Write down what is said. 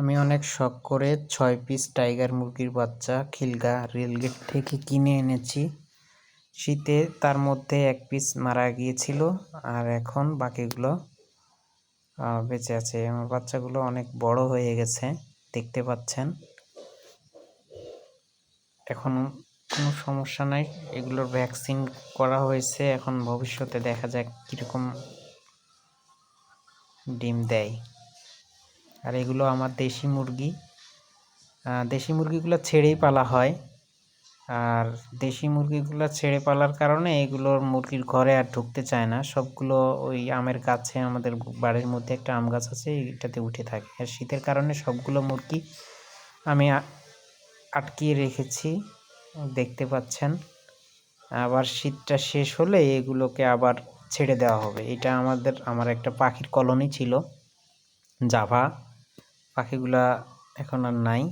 আমি অনেক শখ করে ছয় পিস টাইগার মুরগির বাচ্চা, খিলগা, রেলগেট থেকে কিনে এনেছি। শীতে তার মধ্যে এক পিস মারা গিয়েছিল আর এখন বাকিগুলো বেঁচে আছে। আমার বাচ্চাগুলো অনেক বড় হয়ে গেছে, দেখতে পাচ্ছেন। এখন কোনো সমস্যা নাই। এগুলোর ভ্যাকসিন করা হয়েছে। এখন ভবিষ্যতে দেখা যাক কীরকম ডিম দেয়। আর এগুলো আমার দেশি মুরগি। দেশি মুরগিগুলো ছেড়েই পালা হয়। আর দেশি মুরগিগুলো ছেড়ে পালার কারণে এগুলোর মুরগির ঘরে আর ঢুকতে চায় না। সবগুলো ওই আমের গাছে, আমাদের বাড়ির মধ্যে একটা আম গাছ আছে, এটাতে উঠে থাকে। আর শীতের কারণে সবগুলো মুরগি আমি আটকিয়ে রেখেছি, দেখতে পাচ্ছেন। আবার শীতটা শেষ হলে এগুলোকে আবার ছেড়ে দেওয়া হবে। এটা আমাদের, আমার একটা পাখির কলোনি ছিল, জাভা। পাখিগুলা এখন আর নাই।